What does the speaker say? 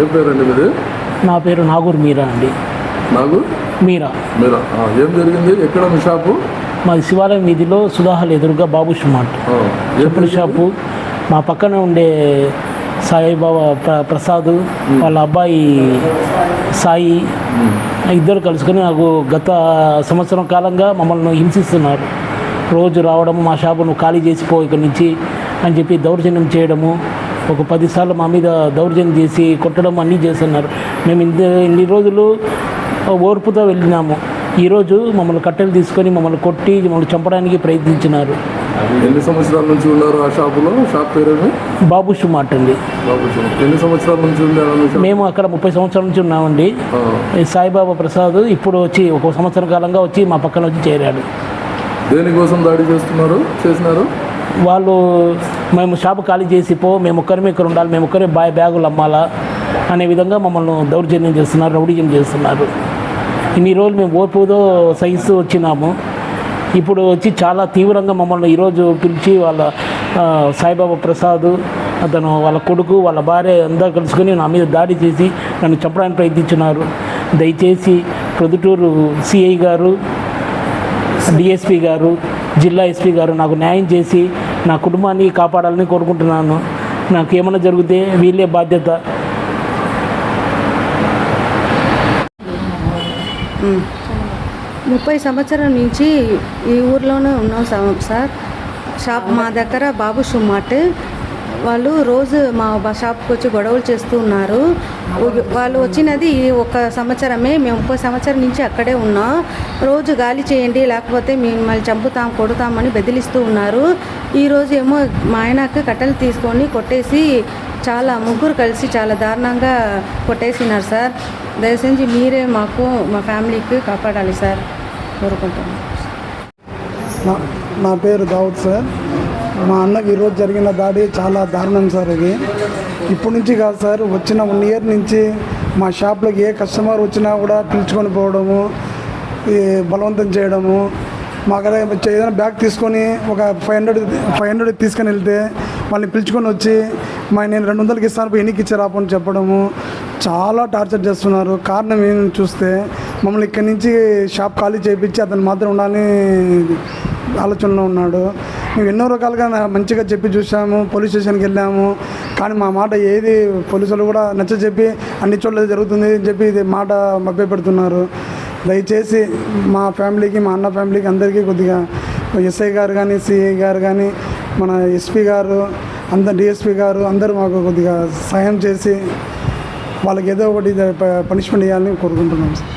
ఏం పేరండి మీది? నా పేరు నాగూర్ మీరా అండి. నాకు మీరా? మీరు. ఏం జరిగింది? ఎక్కడ మీ షాపు? మాది శివాలయం వీధిలో సుధాహల్ ఎదురుగా బాబు ఏం చెప్పుల షాపు. మా పక్కన ఉండే సాయిబాబా ప్ర ప్రసాద్ వాళ్ళ అబ్బాయి సాయి ఇద్దరు కలుసుకొని నాకు గత సంవత్సరం కాలంగా మమ్మల్ని హింసిస్తున్నారు. రోజు రావడం మా షాపును ఖాళీ చేసిపో ఇక్కడి నుంచి అని చెప్పి దౌర్జన్యం చేయడము ఒక పదిసార్లు మా మీద దౌర్జన్యం చేసి కొట్టడం అన్నీ చేస్తున్నారు. మేము ఇంత ఇన్ని రోజులు ఓర్పుతో వెళ్ళినాము. ఈరోజు మమ్మల్ని కట్టెలు తీసుకొని మమ్మల్ని కొట్టి మమ్మల్ని చంపడానికి ప్రయత్నించినారు. ఎన్ని సంవత్సరాల నుంచి ఉన్నారు ఆ షాపులో? షాప్ పేరేమి బాబు షుమాట్ అండి. ఎన్ని సంవత్సరాల నుంచి ఉన్నారు? మేము అక్కడ ముప్పై సంవత్సరాల నుంచి ఉన్నామండి. సాయిబాబా ప్రసాద్ ఇప్పుడు వచ్చి ఒక సంవత్సర కాలంగా వచ్చి మా పక్కన వచ్చి చేరాడు. దేనికోసం దాడి చేస్తున్నారు చేసినారు? వాళ్ళు మేము షాపు ఖాళీ చేసి పో మేము ఒక్కరిమే ఇక్కడ ఉండాలి మేము ఒక్కరే బాయ్ బ్యాగులు అమ్మాలా అనే విధంగా మమ్మల్ని దౌర్జన్యం చేస్తున్నారు రౌడీజం చేస్తున్నారు. ఇన్ని రోజులు మేము ఓర్పుతో సైన్స్ వచ్చినాము. ఇప్పుడు వచ్చి చాలా తీవ్రంగా మమ్మల్ని ఈరోజు పిలిచి వాళ్ళ సాయిబాబా ప్రసాద్ అతను వాళ్ళ కొడుకు వాళ్ళ భార్య అందరూ కలుసుకొని నా మీద దాడి చేసి నన్ను చంపడానికి ప్రయత్నించున్నారు దయచేసి ప్రొద్దుటూరు సిఐ గారు డిఎస్పి గారు జిల్లా ఎస్పీ గారు నాకు న్యాయం చేసి నా కుటుంబాన్ని కాపాడాలని కోరుకుంటున్నాను. నాకు ఏమైనా జరిగితే వీళ్ళే బాధ్యత. ముప్పై సంవత్సరం నుంచి ఈ ఊర్లోనే ఉన్నాం సార్. షాప్ మా దగ్గర బాబు షుమాట్ వాళ్ళు రోజు మా షాప్కి వచ్చి గొడవలు చేస్తూ ఉన్నారు. వాళ్ళు వచ్చినది ఈ ఒక సంవత్సరమే మేము ముప్పై సంవత్సరం నుంచి అక్కడే ఉన్నాం. రోజు గాలి చేయండి లేకపోతే మిమ్మల్ని చంపుతాం కొడతామని బెదిలిస్తూ ఉన్నారు. ఈరోజు ఏమో మా ఆయనకు కట్టెలు తీసుకొని కొట్టేసి చాలా ముగ్గురు కలిసి చాలా దారుణంగా కొట్టేసినారు సార్. దయచేసి మీరే మాకు మా ఫ్యామిలీకి కాపాడాలి సార్. కోరుకుంటున్నాం. నా పేరు దావుద్ సార్. మా అన్నకి ఈరోజు జరిగిన దాడి చాలా దారుణం సార్ ఇది. ఇప్పటి నుంచి కాదు సార్ వచ్చిన వన్ ఇయర్ నుంచి మా షాప్లోకి ఏ కస్టమర్ వచ్చినా కూడా పిలుచుకొని పోవడము బలవంతం చేయడము మాకు అదే ఏదైనా బ్యాగ్ తీసుకొని ఒక ఫైవ్ హండ్రెడ్ ఫైవ్ హండ్రెడ్ తీసుకొని వెళ్తే వాళ్ళని పిలుచుకొని వచ్చి మా నేను రెండు వందలకి ఇస్తాను ఎన్నికి ఇచ్చారు అని చెప్పడము చాలా టార్చర్ చేస్తున్నారు. కారణం ఏం చూస్తే మమ్మల్ని ఇక్కడి నుంచి షాప్ ఖాళీ చేయించి అతను మాత్రం ఉండాలని ఆలోచనలో ఉన్నాడు. మేము ఎన్నో రకాలుగా మంచిగా చెప్పి చూసాము పోలీస్ స్టేషన్కి వెళ్ళాము. కానీ మా మాట ఏది పోలీసులు కూడా నచ్చ చెప్పి అన్ని చోట్ల జరుగుతుంది అని చెప్పి ఇది మాట మభ్య పెడుతున్నారు దయచేసి మా ఫ్యామిలీకి మా అన్న ఫ్యామిలీకి అందరికీ కొద్దిగా ఎస్ఐ గారు కానీ సిఐ గారు కానీ మన ఎస్పీ గారు అందరు డిఎస్పీ గారు అందరూ మాకు కొద్దిగా సాయం చేసి వాళ్ళకి ఏదో ఒకటి పనిష్మెంట్ ఇవ్వాలని కోరుకుంటున్నాం సార్.